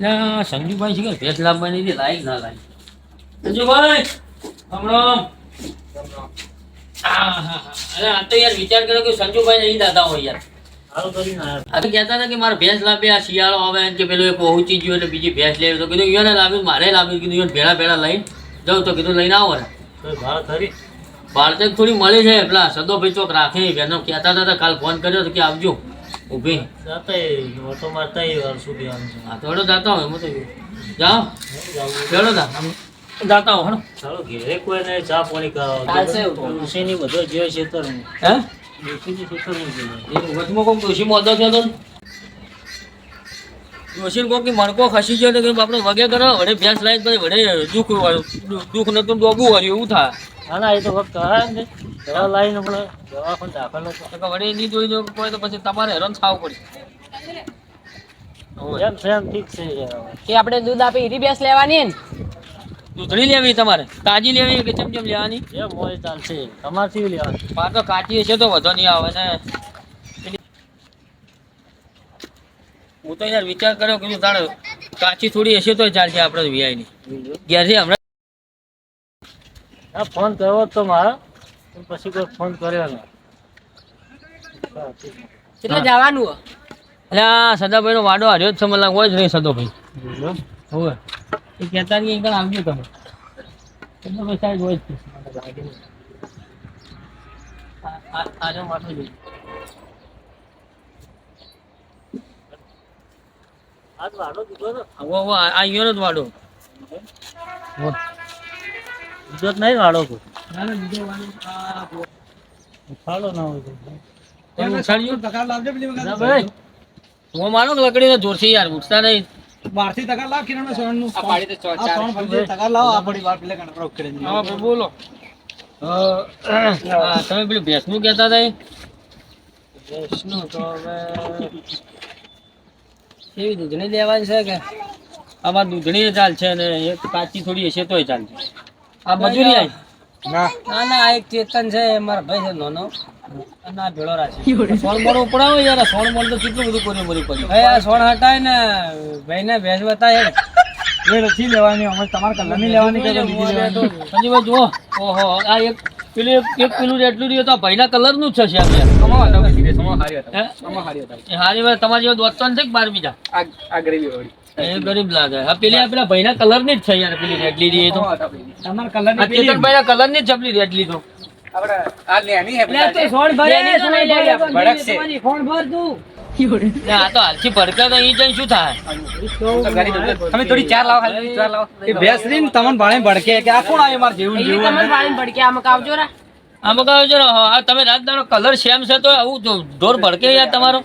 ના સંજુભાઈ છે કે ભેંસ લાવવાની હતી લાઈ ના લાઈ સંજુભાઈ હમણાં હા હા હા. અરે આ તો યાર વિચાર કર્યો કે સંજુભાઈ નહીં દાદા હોય યાર. આવ્યા. કહેતા હતા કે મારે ભેંસ લાવે આ શિયાળો આવે કે પેલું પહોંચી ગયું એટલે બીજી ભેંસ લેવી તો કીધું ઈયોને લાવ્યું મારે લાવ્યું. કીધું ઈયોને ભેળા ભેળા લઈને જાઉં. તો કીધું લઈને આવો ને. બાળતક થોડી મળી છે પેલા સદો ભાઈ ચોક રાખે. બેનો કહેતા હતા કાલ ફોન કર્યો તો કે આવજો. ઊભી. જાતે ઓટો મારતા વાર સુધી આમ છે. હા થોડો જાતા હોય હું તો જાઓ. જાવું. ચલો તા. આમ જાતા હો હણો. ચાલો ઘેરે કોઈને ચા પાણી કરાવો ચાલશે. તુલસીની બધો જે ખેતરમાં હે? તુલસીની ખેતરમાં જે વધમો કોમ ડોશી મોદો છે તો? ડોશીને કોક મણકો ખસી ગયો તો આપણે વગે કરો વડે ભેંસ લાવી પછી વડે દુઃખ દુઃખ નતું ડોબું વાળ્યું એવું થાય. ના ના એ તો વખત ને દવા લાવીને આપણે પણ દાખલ હતો તો વડે નહીં જોઈ જો કોઈ તો પછી તમારે હેરાન થવું પડે. એમ છે એમ ઠીક છે કે આપણે દૂધ આપી ઈરી ભેંસ લેવાની ને? દૂધણી લેવી તમારે? તાજી લેવી કે ચમ ચમ લેવાની? એમ હોય ચાલશે તમારે શું લેવાની. પાછો કાચી હશે તો વધો નહીં આવે ને. હું તો યાર વિચાર કર્યો કે તારે કાચી થોડી હશે તો ચાલશે આપણે વીઆઈ ની. ઘેરથી હમણાં? હા ફોન કર્યો તો મારો પછી કોઈ ફોન કર્યો ને એટલે જવાનું? એટલે સદાભાઈ નો વાડો હાર્યો જ છે મને હોય જ નહીં સદોભાઈ. હોય એ કહેતા નહીં આગળ આવજો તમે. સદાભાઈ સાહેબ હોય જ છે. આજો માથું વાડો અહીંયાનો જ નહીં વાડો કોઈ? ના ના બીજો ના હોય તો. ના હું માનો કે લકડીને જોરથી યાર ઉઠતા નહીં. હા ભાઈ બોલો. તમે પેલું ભેંસનું કહેતા હતા? ભેંસનું તો હવે કેવી દૂધણી લેવાની છે કે આમાં દૂધણી ચાલશે ને એક કાચી થોડી હશે તોય ચાલશે. આ મજૂરી આવી ના ના આ એક ચેતન છે મારા ભાઈ છે નાનો. અને આ ભેળો રાખે સોળ મોણ ઉપડાવો યાર સોણ મોડ તો કેટલું બધું કોને બધું કર્યું ભાઈ આ સોળ હટાય ને ભાઈ ને ભેંસ બતાય સંજીભાઈ જુઓ ઓહો આ એક પેલું એક પેલું એટલું રહ્યું તો આ ભાઈના કલરનું જ છે આમ યાર હે? એ હારી વાત તમારી દોસ્તો છે કે બાર બીજા એ ગરીબ લાગે. હા પેલી આ ભાઈના કલરની જ છે યાર પેલી રેડલી રહી તો. આ ચેતનભાઈ ના કલરની જ ચપલી રેડલી તો. ને આ તો હાલથી ભડકે તો ઈ જઈને શું થાય? તમને ભડકે આમાં કાવજો રા. આમાં કહો છો આ તમે રાત દાડો કલર સેમ છે તો આવું ઢોર ભડકે યાર તમારો.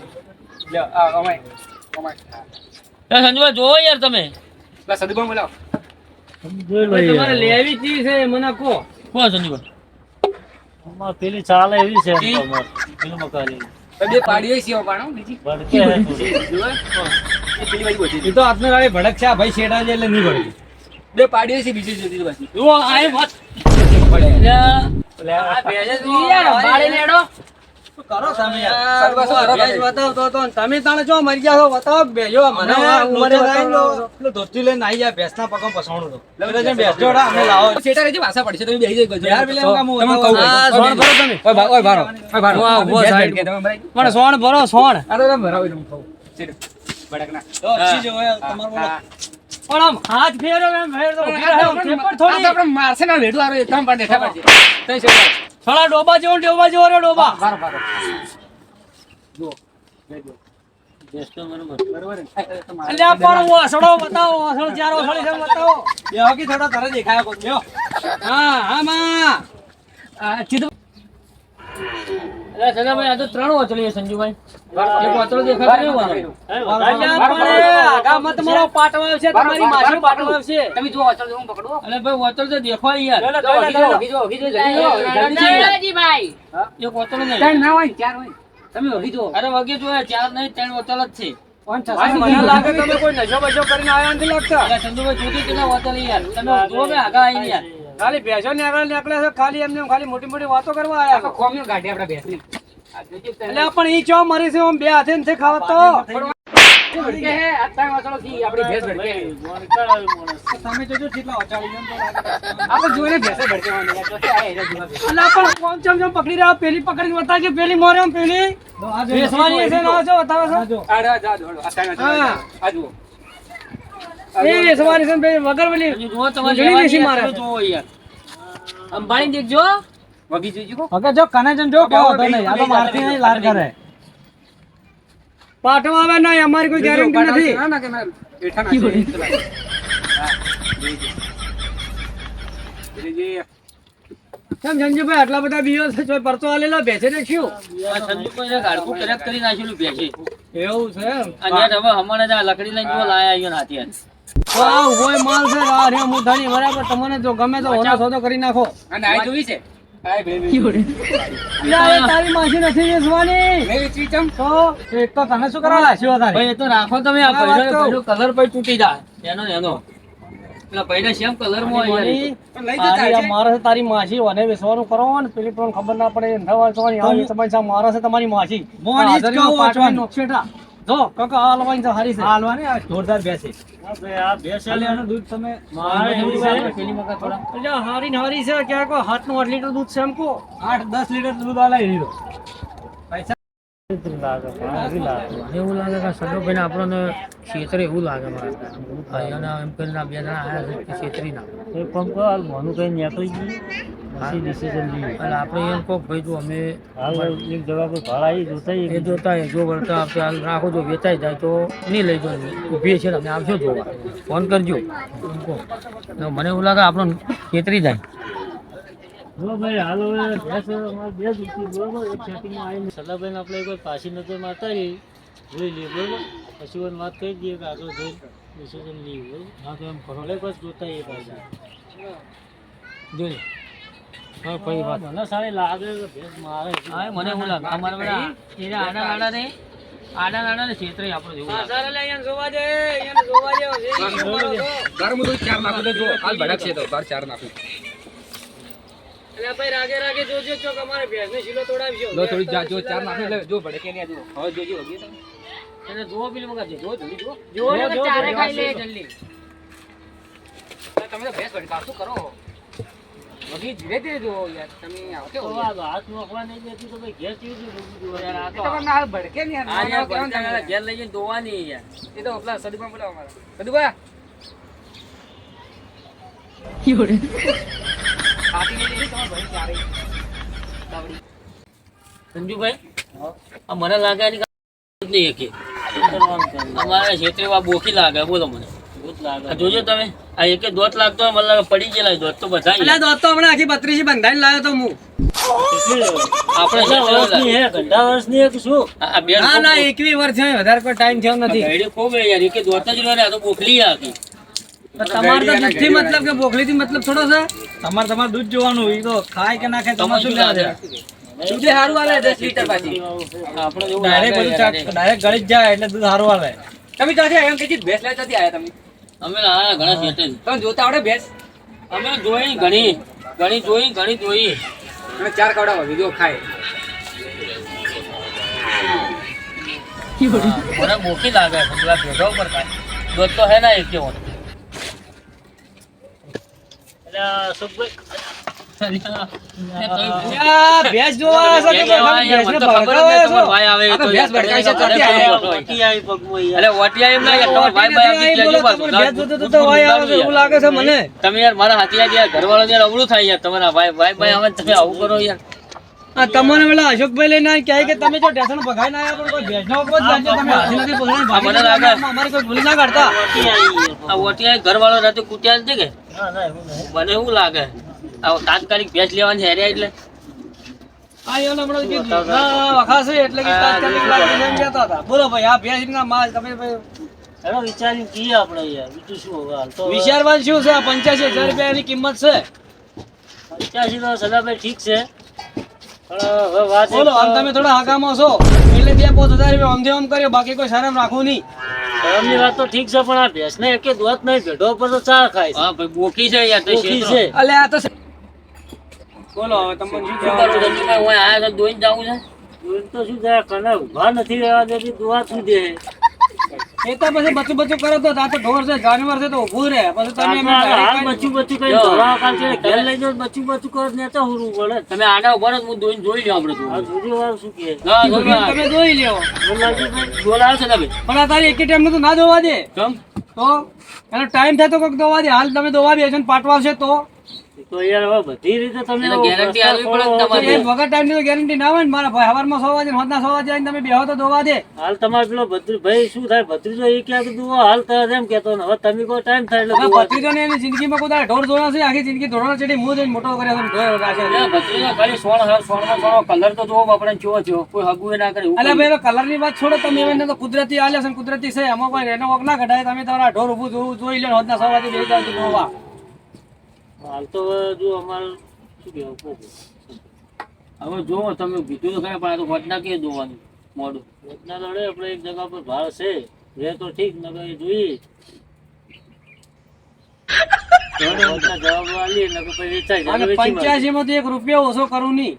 સંજુભાઈ જોવો યાર તમે. તમારે લેવી ચી છે મને કહો. કહો સંજુભાઈ પેલી ચાલે એવી છે એમ તો અમારે. પેલું મકાન. એવી. ભડકે એ તો આપને ગાડી ભડક છે ભાઈ છે એટલે નહીં ભડકી જુઓ આ એ મત અલ્યા, આ ભેંસ જ યાર અંબાડી લેડો કરો તમે યાર ભેંસ બતાવતો હતો ને તમે તાણે જો મરી ગયા છો બતાવો બેજો આ આ સોણ ભરો સોણ ઓય ભા- પણ સોણ ભરો સોણ તો અક્ષી જો હોય તમારું બોલો. પણ આમ હાથ ફેરો એમ ફેરો ઊભી રહે, આમ ઠેપણ થોડી. સાલા ડોબા જેવો ડોબા જેવો રે ડોબા ભેંસ તો બરોબર. અલ્યા પણ વાસણો બતાવો વાસણ ચાર વાસણી છે બતાવો બેહો કે થોડો તારે દેખાયો કોક. હા હા માં અલ્યા સદાભાઈ આ તો ત્રણ વાસળી સંજુભાઈ. એક વાસળો દેખાતો નહીં વાળો. હે, અલ્યા વધારે પણ એ આગામાં તમારો પાટો આવશે તમારી માછલી પાટો આવશે. અલે ભાઈ તો યાર. એક વાસળો નહીં. અરે વગે જો ચાર નહીં ત્રણ વાસળ જ છે. મને લાગે તમે કોઈ નશો બશો કરીને આયા નથી લાગતા. સંજુભાઈ જોતી કેટલા વાસળ યાર. તમે આગા આવી આગળ આવીને યાર. ખાલી ભેંસો ને નીકળે છે ખાલી એમને ખાલી મોટી મોટી વાતો કરવા આયા છો એટલે પણ ઈ ચો મરી છે આમ બે હાથે નથી ખાવા તો આપણી. તમે જોજો કેટલા. આપણે જોઈને ભેંસે ચમ પકડી રહ્યા પેલી પકડીને બતા કે પેલી મોરે પેલી બેસવાની છે ના છો બતાવો છો આ જો. આ રા, જા, દોડો. અત્યારે વાસણો. હા. આ જુઓ. એ બેસવાની છે વગર વલી જો તમારે વીજળી બેસી મારે. અંબાણી દેખજો વગી જોઈજો કો. હવે જો કનેજન જો કહો તો નહીં. આ તો મારથી નહીં લાર કરે. પાટો આવે ના અમારી કોઈ ગેરંટી નથી. ના, ના, કે મેં બેઠા ના જે કેમ સંજુભાઈ આટલા બધા બીઓ છે જો પરચો આલેલો બેસે ને શું સંજુભાઈ ગાડકું correct કરી નાખેલું બેસે. એવું છે અને હવે હમણાં જ આ લકડી લઈને જો લાયા અહીંયા હાથી. આ ઉભોય માલ છે. આ રે મુઠાની બરાબર. તમને જો ગમે તો હોનો સોદો કરી નાખો. આ નાઈ છે? આ બે બે. અલા, એ તારી માસી નથી વેચવાની. ચમ. તો એક તો તને શું કરવા તારે ભાઈ એ તો રાખો તમે આ તૂટી જાય. એનો એનો. તારી માસી વેચવાનું કરો ને પેલી ખબર ના પડે. તમારી સામે મારે તમારી માસી. મોની જ કાકા આ લવાઈ તો હારી છે. હાલવાની આ જોરદાર બેસે. આ બેસે ચાલે આનું દૂધ તમે મારે છે. પેલી મકા થોડા. એટલે હારી ને હારી છે. ક્યાં કોઈ હાથનું આઠ લીટર દૂધ છે એમ કો આઠ દસ લીટર દૂધ આલાઈ પૈસા એવું લાગે કે ને આપણને ક્ષેત્રે એવું લાગે મારે. ભાઈઓના એમ કરીને બે જણા આયા છે ક્ષેત્રી ના. એ કરો, હાલ મોનું કઈ નીકળી ગયું. પછી decision લઈએ. અને આપણે એમ કહો ભાઈ જો અમે હાલ એક જગા પર ભાડા એ જોતા એ જોતા એ જો વળતા આપણે હાલ રાખો જો વેચાઈ જાય તો નહીં લઈ જાઓ ઊભી છે તમે આવશો જોવા. ફોન કરજો. મને એવું લાગે આપણો ખેતરી જાય. જો ભાઈ હાલ હવે અમારે બે જ બરોબર? એક સેટિંગમાં આવીને સલાહભાઈને આપણે એકવાર પાછી નજર મારતા જોઈ લઈએ બરોબર? પછી વાત કરી દઈએ કે આગળ જઈ ડિસિઝન લઈએ બરોબર? હા તો એમ કરો. એટલે બસ જોતા એ પાછા. જોઈ. હા કઈ વાત. મને સારી લાગે કે ભેંસ મારે હા મને એવું લાગે. અમારા બધા એને આડા આડા ને આડા આડા ને છેતરે આપણે જેવું ગાર મું તો ચાર નાખું. તો જો હાલ ભડકશે તો બાર ચાર નાખું. લો થોડી જા જો ચાર નાખી લે જો ભડકે નહીં આ જુઓ. હવે જોજો વગી તમે. એને જો બિલ મગા જો જલ્દી જો જો, જો, ચારે ખાઈ લે જલ્દી. તમે તો ભેંસ ભડકાવશું કરો. વગી ધીરે ધીરે જુઓ યાર તમે આવો તો હાથ નોખવા નહીં દેતી તો ભાઈ ઘેર કેવી રીતે યાર આ તો. તમને હાલ ભડકે નહીં યાર યાર નોનો તમે. ઘેર લઈ જઈને ધોવાની યાર. એ તો પેલા સદુભા બોલાવો મારા. સદુભા. ખાતી સંજુભાઈ આ મને લાગે એની નહીં કે અમારા ક્ષેત્રે બોકી લાગે બોલો મને લાગે. જોજો તમે આ એકે દોત લાગતો મને લાગે પડી ગયેલા દોત તો બધા. દોત તો હમણાં આખી બત્રીસી બંધાઈને લાવ્યો તો હું આપણે વર્ષની હે? ગંડા વર્ષની હે કે શું? આ આ ના ના એકવી વર્ષ થયો વધારે કોઈ ટાઈમ થયો નથી ખૂબ યાર એકે દોત જ રહે તો બોખલી આખી તમારે તો દૂધથી મતલબ કે બોખલીથી મતલબ થોડો છે? તમારે તમારે દૂધ જોવાનું એ તો ખાય કે ના ખાય તમારે શું છે? દૂધ સારું આવે દસ લીટર પાછી. ડાયરેક્ટ બધું ડાયરેક્ટ ગળી જ જાય એટલે દૂધ સારું આવે તમે ક્યાંથી આવ્યા? એમ કે ભેંસ લેતા આવ્યા તમે? અમે લાયા ઘણા છેતરે તમે જોતા આવડે ભેંસ? અમે જોઈ ઘણી. ઘણી જોઈ ઘણી જોઈ. અને ચાર કવડા વધુ જો ખાય. મને મોકી લાગે ભેગા ઉપર ખાય. દૂધ તો હે ના એક જોવા. તમે યાર મારા હાથી ઘરવાળો યાર અવળું થાય યાર. તમારા ભાઈ ભાઈ ભાઈ ને તમે આવું કરો યાર. આ તમને પેલા અશોકભાઈ લઈને કહે કે તમે જો ટેશન ભગાઈને આવ્યા પણ કોઈ ભેંસનો કોઈ જાણજો, તમે હાથી નથી આ મને લાગે. ભાગી અમારી કોઈ ભૂલ ના કાઢતા. આ ઓટિયા ઘરવાળો રાતે કૂટ્યા નથી કે? ના, ના, મને એવું લાગે. આ તાત્કાલિક ભેજ લેવાની હેરે એટલે. આ એને હમણાં કીધું, ના, વખાશે એટલે કે તાત્કાલિક એમ કહેતા હતા. બોલો ભાઈ આ ભેંસના માલ તમે ભાઈ આપણે યાર. બીજું શું હવે તો વિચારવાનું શું છે? આ પંચ્યાસી હજાર રૂપિયા એની કિંમત છે. પંચ્યાસી તો સદાભાઈ ઠીક છે. બોલો આમ તમે થોડા હકામાં છો. એટલે બે પાંચ હજાર રૂપિયા આમથી અમ કર્યો બાકી કોઈ શરમ રાખવું નહીં. વાત તો ઠીક છે પણ આ ભેંસને એકે દોત નહીં ભેડો પર તો ચાર ખાય હા ભાઈ બોકી છે યાર તો છે. અલે આ તો બોલો હવે તમને શું શું કરું રંજીભાઈ હું આયા દોઈને જાવું છે. દોત તો શું થાય કને ઊભા નથી રહેવા દેતી દુઆ શું દે એ તો પછી બચું બચું કરો તો આ તો ઢોર છે જાનવર છે તો ઊભું રહે. પછી તમે હાલ બચ્ચું બચ્ચું કઈ જો. કાલ છે ઘેર લઈ જાઓ બચ્ચું બચ્ચું કરો ને તો હું પડે. તમે આડા ઊભો હું જોઈ જોઈ લઉં આપણે તો. જુદી વાર શું કહે ના, તમે જોઈ લ્યો. બોલાવો છે તમે. પણ આ તારી એક ટાઈમ તો ના જોવા દે. કેમ? તો? એનો ટાઈમ થાય તો કોઈક દોવા દે. હાલ તમે દોવા બેસો ને પાટવાશે તો. તો યાર હવે બધી રીતે તમે ગેરંટી guarantee પડે તમારે. વગર તો ના હોય ને મારા ભાઈ. સવારમાં સો વાગે ને સો વાગે તમે બેહો તો ધોવા દે હાલ તમારે પેલો ભત્રી ભાઈ શું થાય? ભત્રીજો એ ક્યાં કીધું? હાલ તો એમ કેતો ને હવે તમે કોઈ ટાઈમ થાય એટલે ભત્રીજો ને એની જિંદગીમાં કોઈ ઢોર જોયો છે? આખી જિંદગી ઢોરનો ચડી મું જોઈને મોટો કર્યો છે ને ઢોર રાખે છે. અલા ભાઈ કલરની વાત છોડો તમે એને તો કુદરતી આલે છે કુદરતી છે. એમાં કોઈ રેનો વગ ના કઢાય તમે તમારા ઢોર ઊભું જોવું જોઈ લો હોદના સો વાગે જાવ. દોવા હાલ તો જો અમાર શું કહેવાય હવે જોવો તમે કીધું તો પણ આ તો ઘટના કે જોવાનું? મોડું. ઘટના દળે આપણે એક જગા પર ભાર છે. રે તો ઠીક ન એ જોઈએ. પંચ્યાસી માં તો એક રૂપિયો ઓછો કરું નહીં.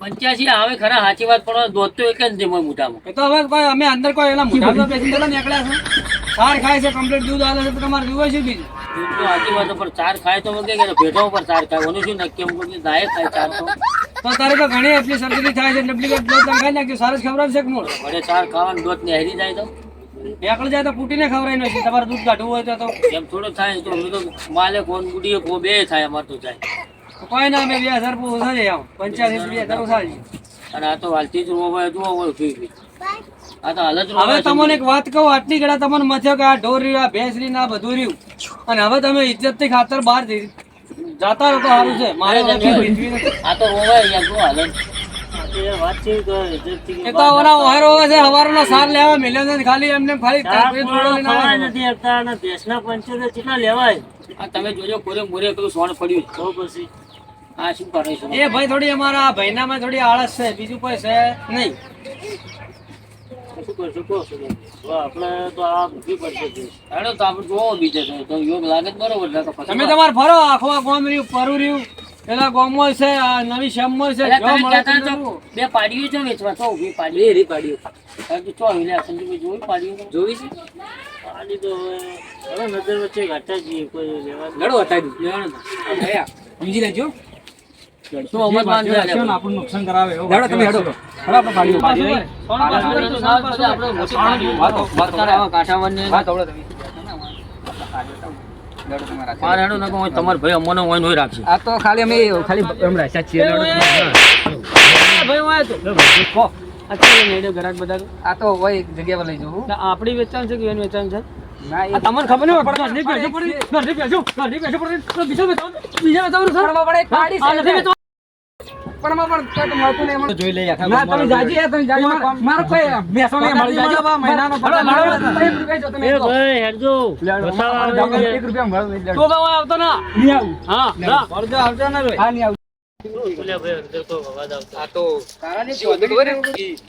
પંચ્યાસી આવે ખરા સાચી વાત પણ દોધતો એક જ મોટામાં એ તો હવે અમે અંદર કોઈ એના મોઢામાં બેસી નીકળ્યા છે. ચાર ખાય છે કમ્પ્લીટ દૂધ આવે છે તો તમારે જોવે છે બીજું. સાચી વાત પણ ચાર ખાય તો કે ભેટો પર ચાર ખાય. ઓનું શું નક્કી હું કોઈ દાય ખાય ચાર તો. તો તારે તો ઘણી એટલી સર્જરી થાય છે ડુપ્લિકેટ દૂધ તમે ખાઈ નાખ્યું સારું જ ખવડાવ છે કે મૂળ? વડે ચાર ખાવાનું દૂધ ને હેરી જાય તો. એકલ જાય તો ફૂટીને ખવડાવી નાખી તમારે દૂધ કાઢવું હોય તો તો. એમ થોડો થાય તો અમે તો માલે કોણ ગુડીએ કો બે થાય અમાર તો જાય. કોઈ ના અમે બે હજાર પૂરું થાય આમ પંચ્યાસી બે હજાર થાય અને આ તો હાલથી જ હોય જોવો હોય તો જ હવે તમને એક વાત કહું આટલી ગળા તમને મથ્યો કે આ ઢોર રહ્યું આ ભેંસ રહ્યું આ બધું રહ્યું. અને હવે તમે ઇજ્જતથી ખાતર બહાર જતા જાતા રહો તો સારું છે. મારે આ તો રોવાય યાર જો હાલ આ તો યાર વાત છે તો ઇજ્જતથી કે એ તો ઓલા ઓહેર હોવે છે હવારનો સાર લેવા મિલ્યો ખાલી એમને ખાલી ચાર કાપડી પોળો જોડો લઈને ખવાય આવે. નથી શકતા અને ભેંસના પંચોતેર લેવાય. આ તમે જોજો કોરે મોરે પેલું સોણ પડ્યું તો પછી. આ શું કરે છે? એ ભાઈ થોડી અમારા ભાઈનામાં થોડી આળસ છે બીજું કોઈ છે નહીં. તમે તમારે ફરો આખો ગોમ રહ્યું પરું રહ્યું. પેલા ગોમો છે આ નવી શેમો છે જો મળે તો જોવું. બે પાડીઓ છે વેચવા તો ઊભી પાડી. એ રી પાડીઓ. ચો હિલે સંજુભાઈ જોઈ પાડીઓ? જોઈ છે? આની તો હવે હવે નજર વચ્ચે ઘાટા જઈએ કોઈ લેવા લડો ગયા. બીજી લેજો તો અમર માન છે આપણને નુકસાન કરાવે તમે હેડો. હેડો આપણે તમાર ભાઈ અમોનો હોય રાખશે આ તો ખાલી અમે ખાલી રાખ્યા છીએ ભાઈ હોય તો કો. આ ચાલે નેડો ઘરાક બધા આ તો એક જગ્યા પર લઈ આપણી વેચાણ છે કે એનું વેચાણ છે? તમને ખબર નહીં પડે. બીજો વેચાણ બીજા વેચાણ પાડી પણ પણ ક્યાંક મળતું નહીં જોઈ લઈએ ના તમે જાજી હે, તમે જાજી. મારો કોઈ ભેંસો નહીં મળી જાજો. મહિનાનો હળો, હળો, રૂપિયા જો તમે એ ભાઈ હેડજો. બતાવો આવે જાઓ, છે. એક રૂપિયા મળે નહીં તો ભાઈ આવતો ના. નહીં આવું. હા ના. પડજો આવજો ને હા, નહીં આવું. આવતો.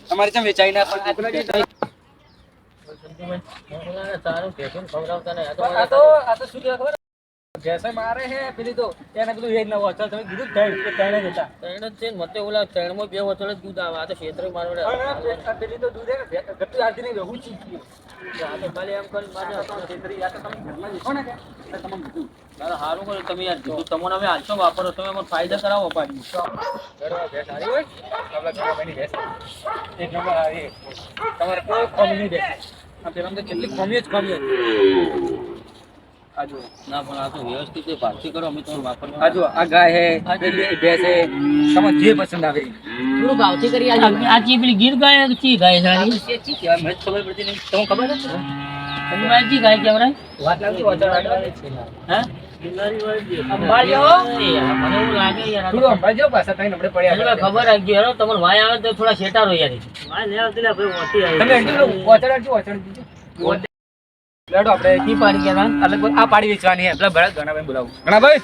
તમારે ત્યાં વેચાઈ ના પણ તારું ભેંસો ખવડાવતા નહીં. આ તો આ તો શું ખબર? ભેંસે મારે હે પેલી તો એને પેલું એ નવો અચલ તમે કીધું ત્રણ કે ત્રણે જ હતા. ત્રણ જ છે મતે ઓલા ત્રણમાં બે વચળ જ દૂધ આવે આ તો ક્ષેત્ર પેલી તો દૂધ હે ને ગતું આવતી નહીં હું ચીકી આ તો ખાલી એમ કરીને મારે તો તમે ઘરમાં જ ને કે? તમે કીધું તારે સારું કર્યું તમે યાર કીધું. તમને અમે હાલશો વાપરો તમે અમને ફાયદા કરાવો પાડી ભેંસ સારી હોય આપણા ઘરમાં ભેંસ એક નંબર હારી તમારે કોઈ ખોમી નહીં ભેંસ આ પેલા તો કેટલી ખોમી જ ખોમી હતી. આ ના પણ આ તો વ્યવસ્થિત એ કરો અમે તમને વાપરવા આ આ ગાય હે ભેંસ હે તમે જે પસંદ આવે. થોડું ભાવથી કરી આ આ ચી પેલી ગીર ગાય ચી ગાય સારી ચી કહેવાય? મને ખબર પડતી નહીં. તમને ખબર છે? તમે આ ચી ગાય વાત લાગે ખબર આવી તમારે વાય આવે તો થોડા યાર. આવી. તમે લેડો આપણે કી પાડી ગયા એટલે આ પાડી વેચવાની એટલે ભરત ગણાભાઈ બોલાવું. ગણાભાઈ?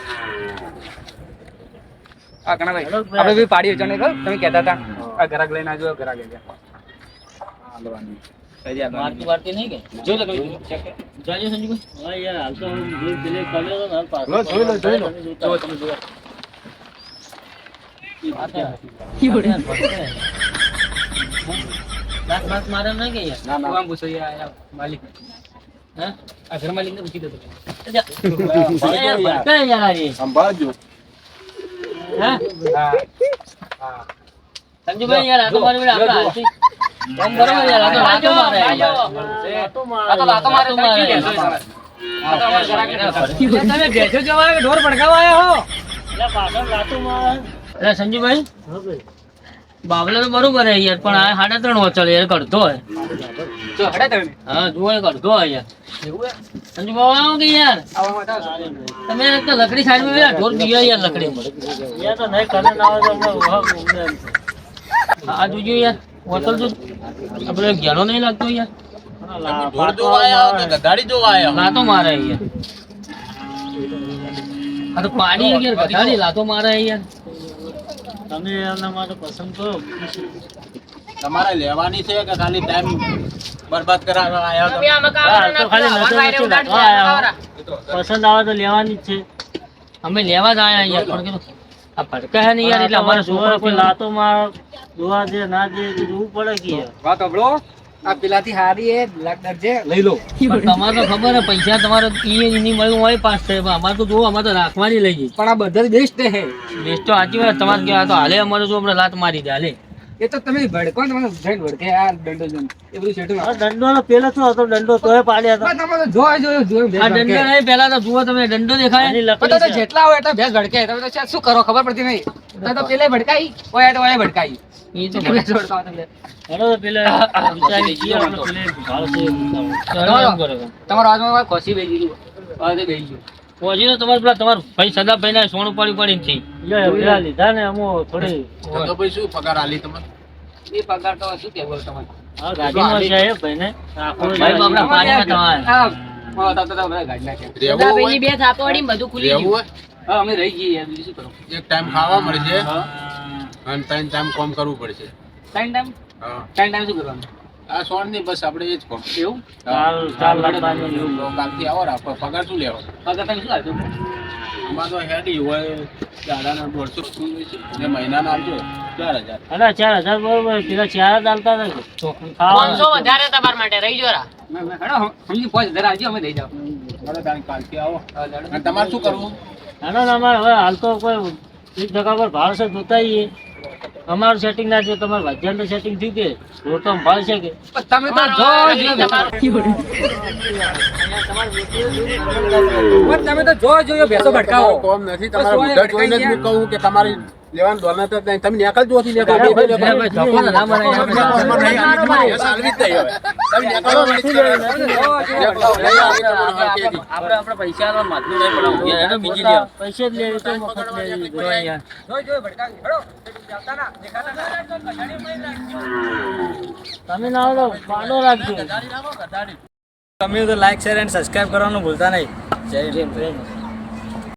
આ ગણાભાઈ. આપણે બી પાડી વેચવાની ખબર? તમે કહેતા હતા. આ ઘરાક લઈને આવજો ઘરાક લઈ ગયા હા લેવાની. સહી આપવાની. મારતી મારતી નહીં કે? જો લે ચેક જાજો સંજુભાઈ. હા યાર હાલ તો હું જે પેલે કર્યો હતો ને હાલ પાછો લો, જોઈ લો. જોઈ લો તમે જોતા જો તમે જુઓ દાંત બાંત મારે એમ નહીં કે યાર? ના ના. આમ પૂછો યાર યાર, માલિક. હે? આ ઘર માલિક ને પૂછી દો જા. યાર, ભટકે યાર. આ રે. સંભાળજો. હે? હા હા સંજુભાઈ યાર આ તો મારી હાલથી આમ બરોબર યાર આ તો લાતો મારે. આ તો લાતો મારે તમે બેસો જવા ઢોર ભડકાવા આવ્યા હો. એટલે સંજુભાઈ હા બાબલા તો બરોબર હે યાર પણ આ સાડા ત્રણ વચ્ચે યાર કરતો હે. જો હડે તમે. હા જુઓ એ કરતો હે સંજુ બાબા આવો કે યાર? આવા માટે આવો. તમે તો લકડી સાઈડમાં બેઠા, ઢોર બીયા યાર લકડી. યા તો નહીં કરે ના આવે તો હમણાં ઊભા ઊભા એમ. છે. આ જોજો યાર વચલ જો આપણે ઘેરો નહીં લાગતો યાર. પાટો મારે. લાતો મારે યાર આ તો પાડી યાર ગધાડી લાતો મારે યાર તમે એના માટે પસંદ કરો. તમારે લેવાની છે કે ખાલી ટાઈમ બરબાદ કરાવવા આવ્યા પસંદ આવે તો લેવાની જ છે. અમે લેવા જ આયા અહીંયા પણ કીધું આ ભટકા હે ને યાર એટલે અમારે જોવા કોઈ લાતો માં જોવા દે ના દે તો જોવું પડે કે. વાત સાંભળો આ પેલાથી હારી એ દરજે લઈ લો. તમારે તો ખબર હે પૈસા તમારે ઈ નહીં મળ્યું હોય પાસ થાય પણ અમારે તો જો અમારે તો રાખવાની લઈ ગઈ. પણ આ બધા બેસ્ટ હે બેસ્ટ તો સાચી વાત તમારે કે આ તો હાલે અમારે જો આપણે લાત મારી દે હાલે. એ તો તમે ભડકો તમે જઈને ભડકે આ દંડો જન એ બધું સેટિંગ આ દંડો પેલો શું હતો? દંડો તોય પાડ્યા હતા. તમે તો જોયો જોયો જોયો આ દંડો નહીં પેલા તો જુઓ તમે દંડો દેખાય. તો જેટલા હોય એટલા ભેસ ભડકે. તમે તો શું કરો ખબર પડતી નહીં. તમે તો પેલે ભડકાઈ ઓય તો ઓય ભડકાઈ. તો પેલા વિચારી પેલે એ તો. તમારો આજમાં ખોસી બેસી ગયું. હવે બેસી ગયું. પહોંચી તો તમારે પેલા તમારા ભાઈ સદાભાઈ ના સોનું પડી થઈ પેલા લીધા ને અમો થોડી. તો ભાઈ શું પગાર આલી તમને? એ પગાર તો શું કહેવું તમારે ગાડીમાં છે એ ભાઈને. રાખો ભાઈ બાપડા પાણીમાં તમારે હા, હા, તો- તો- તો ગાડી નાખ્યા. રહેવું હોય? બે થાપોડી બધું ખુલી રહેવું હા, અમે રહી ગઈએ યાર, બીજું શું કરું? એક ટાઈમ ખાવા મળશે હા. અને ત્રણ ટાઈમ કામ કરવું પડશે. ત્રણ time? હા. ત્રણ time શું કરવાનું? આ સોળની બસ આપણે એ જ કોણ એવું? કાલથી આવો રાખો. પગાર શું લેવો પગાર તમે શું આપ્યું? આમાં તો હેડી હોય દાડાના દોઢસો ને મહિનાના આપજો ચાર હજાર. અલા ચાર હજાર બરોબર. પેલા ચાર જ આલતા હતા પાંચસો વધારે તમારા માટે. રહી જોરા મેં- મેં- સમજી પાંચ હજાર આવજો, અમે લઈ જાઓ. કાલથી આવો. હા, હેડો. અને તમારે શું કરવું? હેડો ના અમારે હવે હાલ તો કોઈ એક જગા પર ભાવ છે જોતા. અમારું સેટિંગ ના થયું તમારે વાદ્યાનું સેટિંગ થયું કે રોડ તો ભાવ છે કે. તમે તો જો જો તમે તો જો જોયો ભેસો ભટકાવો કોમ નથી તમારું જોઈને જ કહું કે તમારી લેવાનું નહીં તમે જોથી ભાઈ, તો નહીં. તમે હા કે દી. આપણે આપણે પૈસા માથું નહીં બીજી જ લેવી તો મફત હેડો તમે ના આવો પાડો રાખજો તમે તો લાઈક શેર એન્ડ સબસ્ક્રાઇબ કરવાનું ભૂલતા નહીં જય જય.